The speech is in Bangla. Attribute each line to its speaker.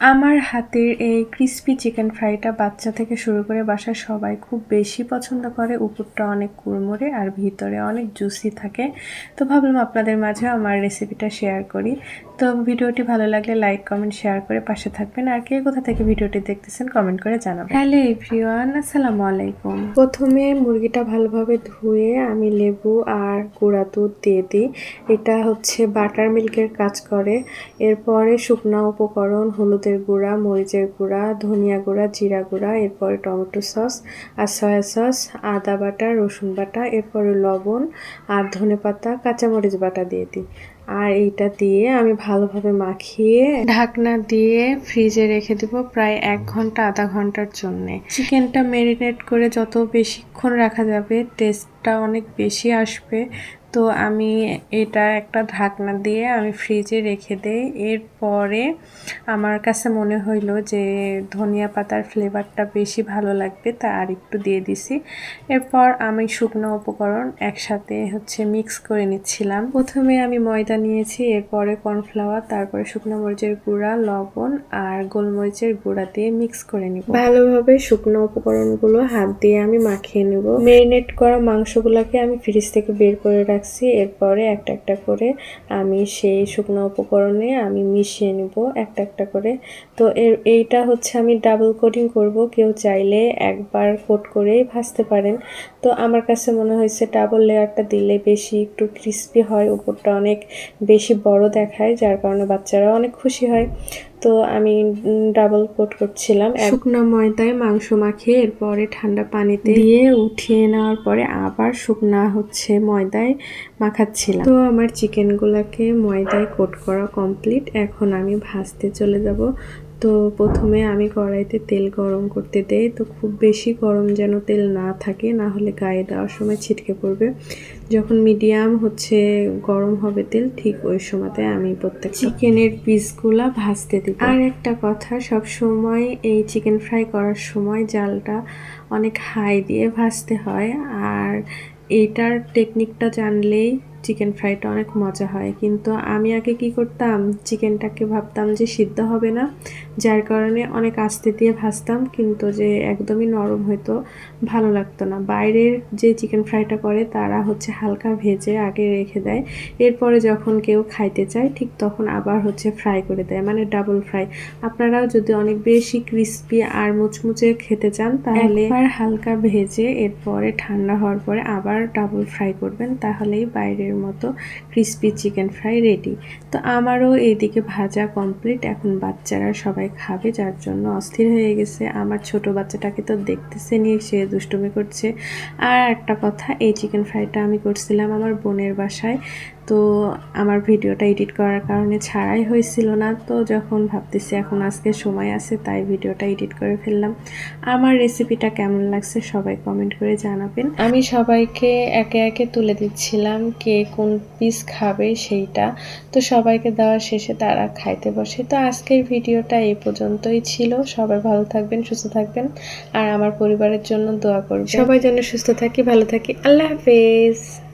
Speaker 1: আমার হাতের এই ক্রিস্পি চিকেন ফ্রাইটা বাচ্চা থেকে শুরু করে বাসার সবাই খুব বেশি পছন্দ করে। উপরটা অনেক কুড়মুড়ে আর ভিতরে অনেক জুসি থাকে। তো ভাবলাম আপনাদের মাঝে আমার রেসিপিটা শেয়ার করি। তো ভিডিওটি ভালো লাগলে লাইক কমেন্ট শেয়ার করে পাশে থাকবেন। আর কে কোথা থেকে ভিডিওটি দেখতেছেন কমেন্ট করে জানাবেন। হ্যালো এভরিওয়ান আসসালামু আলাইকুম। প্রথমে মুরগিটা ভালোভাবে ধুয়ে আমি লেবু আর গুঁড়া দুধ দিয়ে দিই। এটা হচ্ছে বাটার মিল্কের কাজ করে। এরপরে শুকনা উপকরণ হলুদের গুঁড়া, মরিচের গুঁড়া, ধনিয়া গুঁড়া, জিরা গুঁড়া, এরপরে টমেটো সস আর সয়া সস, আদা বাটা, রসুন বাটা, এরপরে লবণ আর ধনে পাতা কাঁচামরিচ বাটা দিয়ে দিই। আর এইটা দিয়ে আমি ভালোভাবে মাখিয়ে ঢাকনা দিয়ে ফ্রিজে রেখে দেব প্রায় এক ঘণ্টা, আধা ঘণ্টার জন্যে। চিকেনটা ম্যারিনেট করে যত বেশিক্ষণ রাখা যাবে টেস্টটা অনেক বেশি আসবে। তো আমি এটা একটা ঢাকনা দিয়ে আমি ফ্রিজে রেখে দেই। এরপরে আমার কাছে মনে হইল যে ধনিয়া পাতার ফ্লেভারটা বেশি ভালো লাগবে, তা আর একটু দিয়ে দিছি। এরপর আমি শুকনো উপকরণ একসাথে হচ্ছে মিক্স করে নিচ্ছিলাম। প্রথমে আমি ময়দা নিয়েছি, এরপরে কর্নফ্লাওয়ার, তারপরে শুকনো মরিচের গুঁড়া, লবণ আর গোলমরিচের গুঁড়া দিয়ে মিক্স করে নিব। ভালোভাবে শুকনো উপকরণগুলো হাত দিয়ে আমি মাখিয়ে নেব। মেরিনেট করা মাংসগুলোকে আমি ফ্রিজ থেকে বের করে রাখছি। এরপরে একটা একটা করে আমি সেই শুকনো উপকরণে আমি মিশিয়ে নেব একটা একটা করে। তো এর, এইটা হচ্ছে আমি ডাবল কোটিং করব। কেউ চাইলে একবার কোট করেই ভাজতে পারেন। তো আমার কাছে মনে হয়েছে ডাবল লেয়ারটা দিলে বেশি একটু ক্রিস্পি হয়। উপরটা অনেক বেশি বড় দেখায়, যার কারণে বাচ্চারা অনেক খুশি হয়। তো আমি ডাবল কোট করছিলাম। শুকনো ময়দায় মাংস মাখিয়ে এরপরে ঠান্ডা পানিতে দিয়ে উঠিয়ে নেওয়ার পরে আবার শুকনা হচ্ছে ময়দায় মাখাচ্ছিলাম। তো আমার চিকেনগুলোকে ময়দায় কোট করা কমপ্লিট এখন আমি ভাজতে চলে যাব। তো প্রথমে আমি কড়াইতে তেল গরম করতে দেই। তো খুব বেশি গরম যেন তেল না থাকে না হলে গায়ে দেওয়ার সময় ছিটকে পড়বে। যখন মিডিয়াম হচ্ছে গরম হবে তেল ঠিক ওই সময়তে আমি প্রত্যেক চিকেনের পিসগুলা ভাজতে দিই আর একটা কথা সব সময় এই চিকেন ফ্রাই করার সময় জালটা অনেক হাই দিয়ে ভাজতে হয়। আর এইটার টেকনিকটা জানলেই চিকেন ফ্রাইটা অনেক মজা হয়। কিন্তু আমি আগে কি করতাম চিকেনটাকে ভাবতাম যে সিদ্ধ হবে না, যার কারণে অনেক আস্তে দিয়ে ভাজতাম, কিন্তু যে একদমই নরম হয়তো ভালো লাগতো না। বাইরের যে চিকেন ফ্রাইটা করে, তারা হচ্ছে হালকা ভেজে আগে রেখে দেয়। এরপরে যখন কেউ খাইতে চায়, ঠিক তখন আবার হচ্ছে ফ্রাই করে দেয় মানে ডাবল ফ্রাই আপনারাও যদি অনেক বেশি ক্রিস্পি আর মুচমুচে খেতে চান, তাহলে হালকা ভেজে, এরপরে ঠান্ডা হওয়ার পরে আবার ডাবল ফ্রাই করবেন, তাহলেই বাইরের মতো ক্রিস্পি চিকেন ফ্রাই রেডি তো আমারও এইদিকে ভাজা কমপ্লিট এখন বাচ্চারা সবাই খাবে, যার জন্য অস্থির হয়ে গেছে। আমার ছোট বাচ্চাটাকে তো দেখতেছে নিয়ে সে দুষ্টুমি করছে। আর একটা কথা, এই চিকেন ফ্রাইটা আমি করছিলাম আমার বোনের বাসায়। তো আমার ভিডিওটা এডিট করার কারণে ছাড়াই হয়েছিল না। তো যখন ভাবতেছি এখন আজকে সময় আছে তাই ভিডিওটা এডিট করে ফেললাম। আমার রেসিপিটা কেমন লাগছে সবাই কমেন্ট করে জানাবেন। আমি সবাইকে একে একে তুলে দিচ্ছিলাম কে কোন পিস খাবে সেইটা। তো সবাইকে দেওয়ার শেষে তারা খাইতে বসে। তো আজকের ভিডিওটা এই পর্যন্তই ছিল। সবাই ভালো থাকবেন সুস্থ থাকবেন। আর আমার পরিবারের জন্য দোয়া করবেন। সবাই যেন সুস্থ থাকি ভালো থাকি। আল্লাহ হাফেজ।